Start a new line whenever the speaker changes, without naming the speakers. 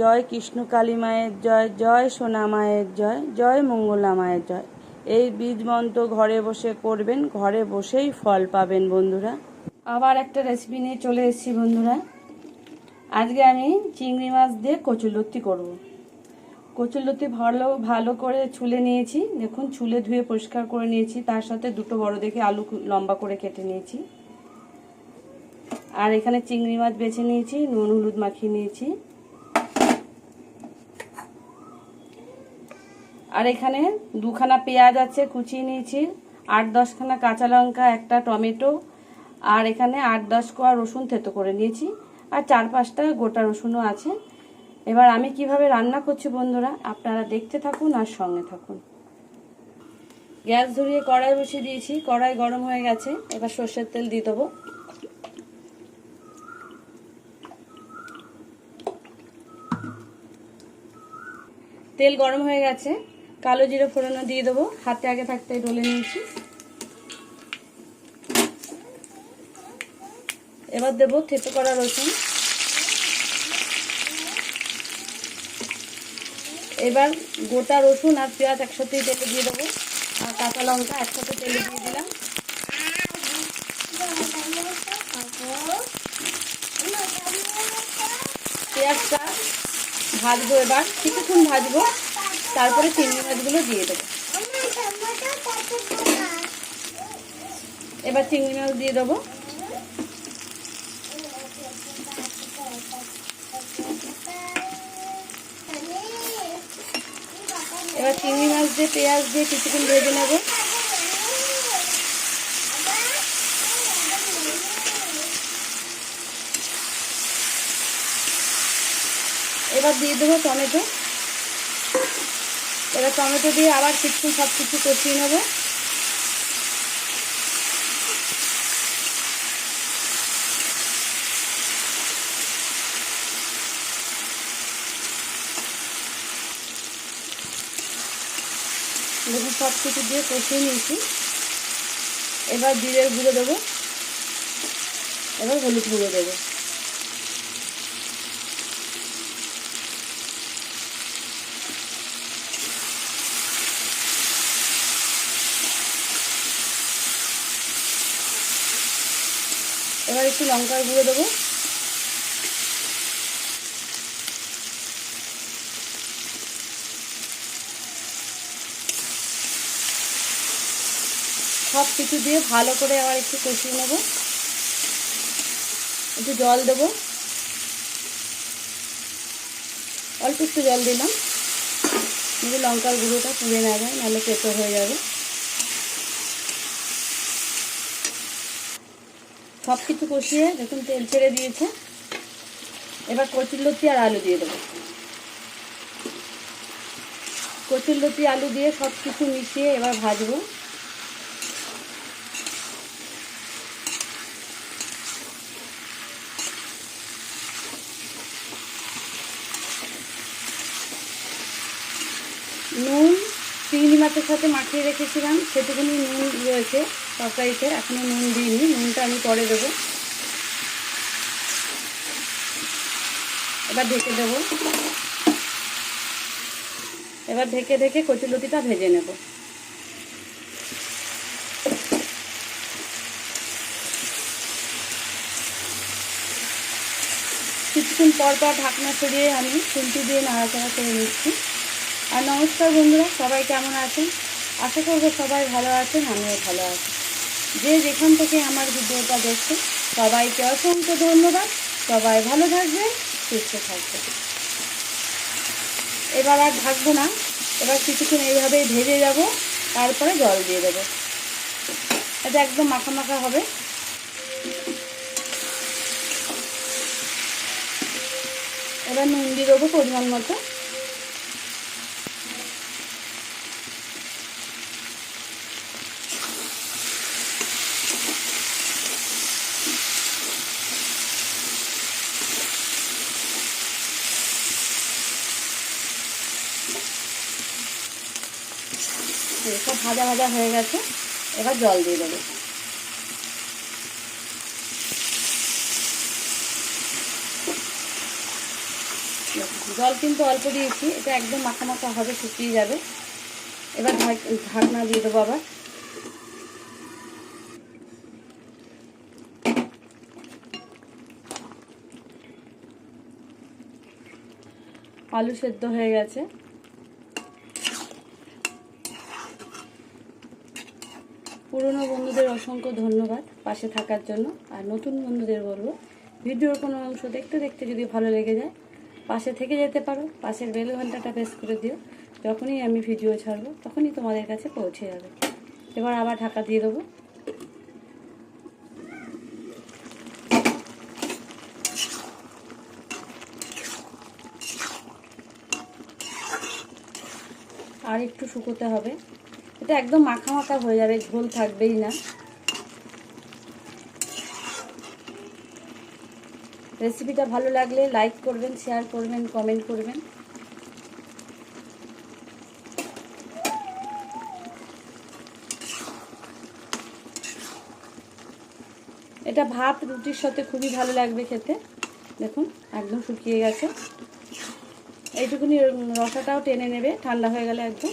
জয় কৃষ্ণ কালী মায়ের জয় জয় সোনা মায়ের জয় জয় মঙ্গলা মায়ের জয়। এই বীজ মন্ত্র ঘরে বসে করবেন, ঘরে বসেই ফল পাবেন বন্ধুরা। আবার একটা রেসিপি নিয়ে চলে এসেছি বন্ধুরা। আজকে আমি চিংড়ি মাছ দিয়ে কচুলতি করব। কচুলতি ভালো ভালো করে ছুলে নিয়েছি। দেখুন, ছুলে ধুয়ে পরিষ্কার করে নিয়েছি। তার সাথে দুটো বড় দেখে আলু লম্বা করে কেটে নিয়েছি। আর এখানে চিংড়ি মাছ বেছে নিয়েছি, নুন, হলুদ মাখিয়ে নিয়েছি। আর এখানে দুখানা পেঁয়াজ আছে, কুচিয়ে নিয়েছি। আট দশখানা কাঁচা লঙ্কা, একটা টমেটো, আর এখানে আট দশ কোয়া রসুন থেতো করে নিয়েছি। আর চার পাঁচটা গোটা রসুনও আছে। এবার আমি কীভাবে রান্না করছি বন্ধুরা, আপনারা দেখতে থাকুন আর সঙ্গে থাকুন। গ্যাস ধরিয়ে কড়াই বসিয়ে দিয়েছি, কড়াই গরম হয়ে গেছে। এবার সর্ষের তেল দিয়ে দেবো। তেল গরম হয়ে গেছে। কালো জিরে ফোড়নো দিয়ে দেবো। হাতে আগে থাকতে ডলে নিয়েছি। এবার দেবো থেতো করা রসুন। এবার গোটা রসুন আর পেঁয়াজ একসাথেই তেলে দিয়ে দেবো। আর কাঁচা লঙ্কা একসাথে তেলে দিয়ে দিলাম। পেঁয়াজটা ভাজবো এবার। কিছুক্ষণ ভাজবো। তারপরে চিংড়ি মাছগুলো দিয়ে দেবো। এবার চিংড়ি মাছ দিয়ে দেবো। এবার চিংড়ি মাছ দিয়ে পেঁয়াজ দিয়ে কিছুক্ষণ ভেজে নেব। এবার দিয়ে দেবো টমেটো। এবার টমেটো দিয়ে আবার কিছুক্ষণ সব কিছু কষিয়ে নেব। দেখুন সব কিছু দিয়ে কষিয়ে নিয়েছি। এবার জিরের গুঁড়ো দেবো। এবার হলুদ গুঁড়ো দেবো। এবার একটু লঙ্কার গুঁড়ো দেবো। সব কিছু দিয়ে ভালো করে আবার একটু কষিয়ে নেব। একটু জল দেব। অল্প একটু জল দিলাম। লঙ্কার গুঁড়োটা পুড়ে না যায়, নাহলে পেটো হয়ে যাবে। সব কিছু কষিয়ে দেখুন তেল ছেড়ে দিয়েছে। এবার কচুরলতি আর আলু দিয়ে দেবো। কচুরলতি আলু দিয়ে সব কিছু মিশিয়ে এবার ভাজবো। নুন, চিংড়ি মাছের সাথে মাখিয়ে রেখেছিলাম, সেটুকুনি নুন রয়েছে। তরকারিতে এখনও নুন দিইনি, নুনটা আমি পরে দেবো। এবার ঢেকে দেব। এবার ঢেকে ঢেকে কচুলতিটা ভেজে নেব। কিছুক্ষণ পর পর ঢাকনা সরিয়ে আমি খুন্তি দিয়ে নাড়াচাড়া করে নিচ্ছি। আর নমস্কার বন্ধুরা, সবাই কেমন আছেন? আশা করব সবাই ভালো আছেন, আমিও ভালো আছি। যে যেখান থেকে আমার ভিডিওটা দেখছে সবাইকে অসংখ্য ধন্যবাদ। সবাই ভালো থাকবে সুস্থ থাকবে এবার আর ঢাকবো না, এবার কিছুক্ষণ এইভাবেই ভেজে যাব, তারপরে জল দিয়ে দেবো। এটা একদম মাখা মাখা হবে। এবার নুন দিয়ে দেবো পরিমাণ মতো সব ভাজা ভাজা হয়ে গেছে, এবার জল দিয়ে দেবো। জল কিন্তু অল্প দিয়েছি, এটা একদম মাখা মাখা হবে, শুকিয়ে যাবে। এবার ঢাক- ঢাকনা দিয়ে দেবো আবার। আলু সেদ্ধ হয়ে গেছে। পুরনো বন্ধুদের অসংখ্য ধন্যবাদ পাশে থাকার জন্য। আর নতুন বন্ধুদের বলব, ভিডিওর কোনো অংশ দেখতে দেখতে যদি ভালো লেগে যায়, পাশে থেকে যেতে পারো, পাশের বেল ঘন্টাটা প্রেস করে দিও। যখনই আমি ভিডিও ছাড়বো, তখনই তোমাদের কাছে পৌঁছে যাবে। এবার আবার ঢাকা দিয়ে দেবো। আর একটু শুকোতে হবে। এটা একদম মাখা মাখা হয়ে যাবে, ঝোল থাকবেই না। রেসিপিটা ভালো লাগলে লাইক করবেন শেয়ার করবেন কমেন্ট করবেন। এটা ভাত, রুটির সাথে খুবই ভালো লাগবে খেতে। দেখুন, একদম শুকিয়ে গেছে। এইটুকুনি রসাটাও টেনে নেবে, ঠান্ডা হয়ে গেলে একদম।